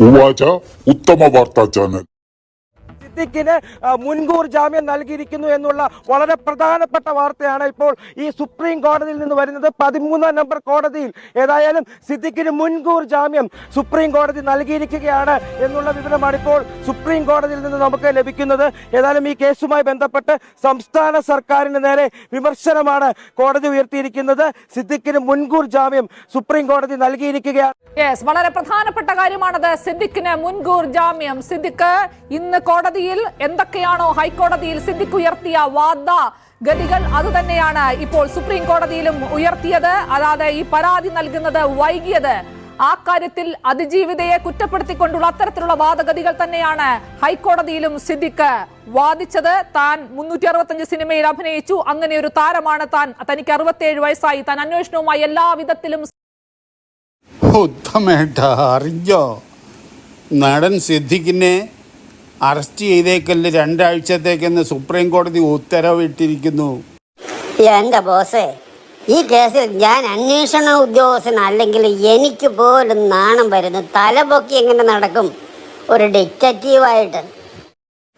उवाजा उत्तम वार्ता चैनल സിദ്ദിഖിന് മുൻകൂർ ജാമ്യം നൽകിയിരിക്കുന്നു എന്നുള്ള വളരെ പ്രധാനപ്പെട്ട വാർത്തയാണ് ഇപ്പോൾ ഈ സുപ്രീം കോടതിയിൽ നിന്ന് വരുന്നത്. പതിമൂന്നാം നമ്പർ കോടതിയിൽ ഏതായാലും സിദ്ദിഖിന് മുൻകൂർ ജാമ്യം സുപ്രീം കോടതി നൽകിയിരിക്കുകയാണ് എന്നുള്ള വിവരമാണ് ഇപ്പോൾ സുപ്രീം കോടതിയിൽ നിന്ന് നമുക്ക് ലഭിക്കുന്നത്. ഏതായാലും ഈ കേസുമായി ബന്ധപ്പെട്ട് സംസ്ഥാന സർക്കാരിന് നേരെ വിമർശനമാണ് കോടതി ഉയർത്തിയിരിക്കുന്നത്. സിദ്ദിഖിന് മുൻകൂർ ജാമ്യം സുപ്രീം കോടതി നൽകിയിരിക്കുകയാണ്. വളരെ പ്രധാനപ്പെട്ട കാര്യമാണത്. സിദ്ദിഖിന് മുൻകൂർ ജാമ്യം. സിദ്ദിഖ് ഇന്ന് കോടതിയിൽ എന്തൊക്കെയാണോ ഹൈക്കോടതിയിൽ സിദ്ദിഖ് ഉയർത്തിയ വാദ ഗതികൾ അതുതന്നെയാണ് ഇപ്പോൾ സുപ്രീം കോടതിയിലും ഉയർത്തിയത്. അതായത് ഈ പരാതി നൽകുന്നത് വൈകിയത് ആ കാര്യത്തിൽ അതിജീവിതയെ കുറ്റപ്പെടുത്തിക്കൊണ്ടുള്ള അത്തരത്തിലുള്ള വാദഗതികൾ തന്നെയാണ് ഹൈക്കോടതിയിലും സിദ്ദിഖ് വാദിച്ചത്. താൻ മുന്നൂറ്റി അറുപത്തഞ്ച് സിനിമയിൽ അഭിനയിച്ചു. അങ്ങനെ ഒരു താരമാണ് താൻ. തനിക്ക് അറുപത്തിയേഴ് വയസ്സായി. താൻ അന്വേഷണവുമായി എല്ലാ വിധത്തിലും അറിഞ്ഞോ? നടൻ സിദ്ദിഖിനെ അറസ്റ്റ് ചെയ്തേക്കല്ല രണ്ടാഴ്ചത്തേക്കെന്ന് സുപ്രീം കോടതി ഉത്തരവിട്ടിരിക്കുന്നു. എന്റെ ബോസേ ഈ കേസിൽ ഞാൻ അന്വേഷണ ഉദ്യോഗസ്ഥനല്ലെങ്കിൽ എനിക്ക് പോലും നാണം വരുന്നു തലപൊക്കി എങ്ങനെ നടക്കും? ഒരു ഡിറ്റക്റ്റീവായിട്ട്.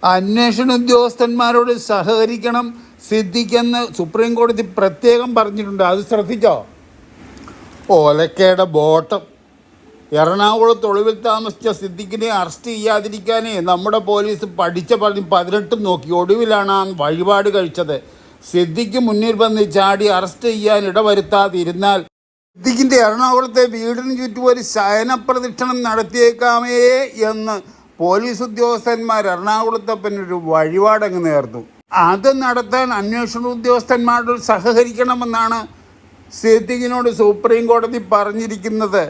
അന്വേഷണ ഉദ്യോഗസ്ഥന്മാരോട് സഹകരിക്കണം സിദ്ധിക്കെന്ന് സുപ്രീം കോടതി പ്രത്യേകം പറഞ്ഞിട്ടുണ്ട്. അത് ശ്രദ്ധിച്ചോ? ഓലക്കയുടെ ബോട്ടം. എറണാകുളത്ത് ഒളിവിൽ താമസിച്ച സിദ്ദിഖിനെ അറസ്റ്റ് ചെയ്യാതിരിക്കാനേ നമ്മുടെ പോലീസ് പഠിച്ച പതി പതിനെട്ടും നോക്കി ഒടുവിലാണ് ആ വഴിപാട് കഴിച്ചത്. സിദ്ദിഖ് മുന്നിൽ വന്ന് ചാടി അറസ്റ്റ് ചെയ്യാൻ ഇടവരുത്താതിരുന്നാൽ സിദ്ദിഖിന്റെ എറണാകുളത്തെ വീടിന് ചുറ്റും ഒരു ശയന പ്രദക്ഷിണം നടത്തിയേക്കാമേ എന്ന് പോലീസ് ഉദ്യോഗസ്ഥന്മാർ എറണാകുളത്തപ്പനൊരു വഴിപാടങ്ങ് നേർന്നു. അത് നടത്താൻ അന്വേഷണ ഉദ്യോഗസ്ഥന്മാരോട് സഹകരിക്കണമെന്നാണ് സിദ്ദിഖിനോട് സുപ്രീം കോടതി പറഞ്ഞിരിക്കുന്നത്.